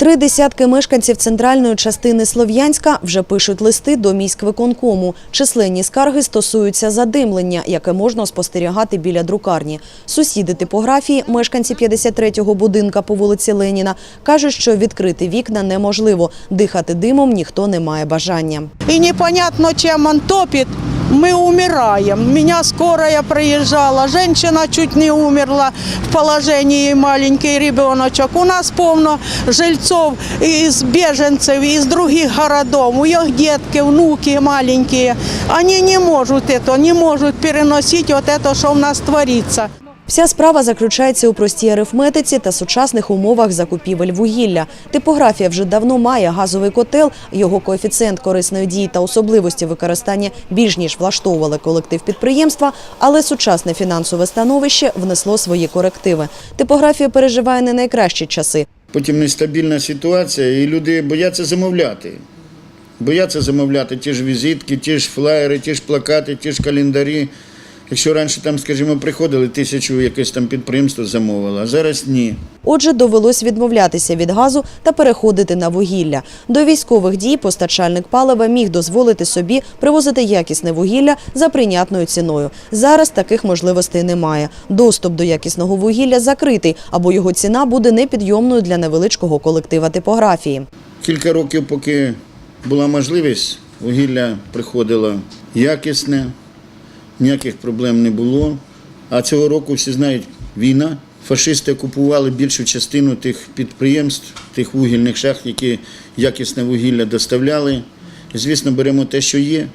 Три десятки мешканців центральної частини Слов'янська вже пишуть листи до міськвиконкому. Численні скарги стосуються задимлення, яке можна спостерігати біля друкарні. Сусіди типографії, мешканці 53-го будинка по вулиці Леніна, кажуть, що відкрити вікна неможливо. Дихати димом ніхто не має бажання. И непонятно, чем он топит Мы умираем. Меня скорая приезжала, женщина чуть не умерла в положении маленький ребеночек. У нас полно жильцов из беженцев, из других городов. У них детки, внуки маленькие. Они не могут это, не могут переносить вот это, что у нас творится. Вся справа заключається у простій арифметиці та сучасних умовах закупівель вугілля. Типографія вже давно має газовий котел, його коефіцієнт корисної дії та особливості використання більш ніж влаштовували колектив підприємства, але сучасне фінансове становище внесло свої корективи. Типографія переживає не найкращі часи. Потім нестабільна ситуація, і люди бояться замовляти. Бояться замовляти ті ж візитки, ті ж флаєри, ті ж плакати, ті ж календарі. Якщо раніше там, скажімо, приходили тисячу якесь там підприємство замовило, а зараз ні. Отже, довелось відмовлятися від газу та переходити на вугілля. До військових дій постачальник палива міг дозволити собі привозити якісне вугілля за прийнятною ціною. Зараз таких можливостей немає. Доступ до якісного вугілля закритий, або його ціна буде непідйомною для невеличкого колектива типографії. Кілька років, поки була можливість, вугілля приходило якісне, ніяких проблем не було. А цього року всі знають, війна. Фашисти окупували більшу частину тих підприємств, тих вугільних шахт, які якісне вугілля доставляли. Звісно, беремо те, що є.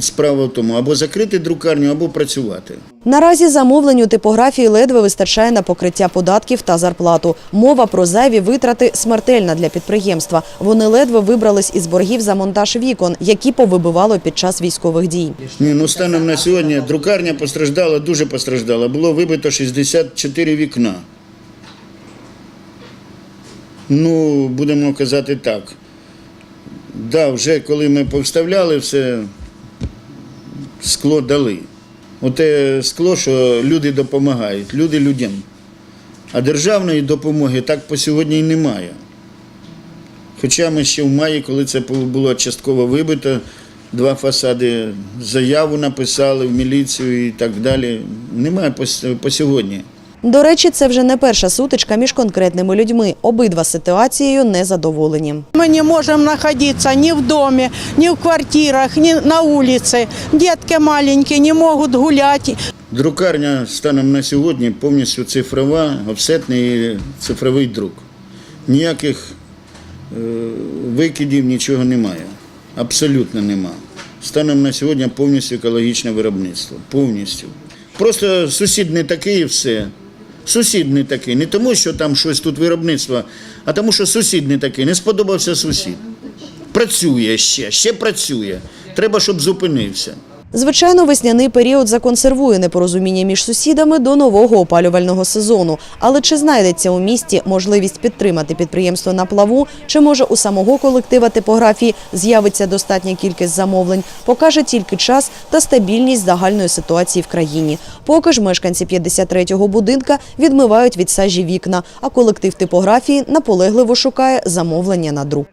Справа в тому, або закрити друкарню, або працювати. Наразі замовлень у типографії ледве вистачає на покриття податків та зарплату. Мова про зайві витрати смертельна для підприємства. Вони ледве вибрались із боргів за монтаж вікон, які повибивало під час військових дій. Ні, ну станом на сьогодні друкарня постраждала, дуже постраждала. Було вибито 64 вікна. Ну, будемо казати так. Да, вже коли ми повставляли все, скло дали. Оте скло, що люди допомагають, люди людям. А державної допомоги так по сьогодні і немає. Хоча ми ще в маї, коли це було частково вибито, два фасади заяву написали в міліцію і так далі. Немає по сьогодні. До речі, це вже не перша сутичка між конкретними людьми. Обидва ситуацією не задоволені. Мы не можем находиться ни в доме, ни в квартирах, ни на улице. Детки маленькие не могут гулять. Друкарня станом на сьогодні повністю цифрова, офсетний цифровий друк. Ніяких е, викидів, нічого немає. Абсолютно нема. Станом на сьогодні повністю екологічне виробництво. Повністю. Просто сусід не такий і все. Сусід не такий. Не тому, що там щось тут виробництво, а тому, що сусід не такий. Не сподобався сусід. Працює ще, ще працює. Треба, щоб зупинився. Звичайно, весняний період законсервує непорозуміння між сусідами до нового опалювального сезону. Але чи знайдеться у місті можливість підтримати підприємство на плаву, чи може у самого колектива типографії з'явиться достатня кількість замовлень, покаже тільки час та стабільність загальної ситуації в країні. Поки ж мешканці 53-го будинка відмивають від сажі вікна, а колектив типографії наполегливо шукає замовлення на друк.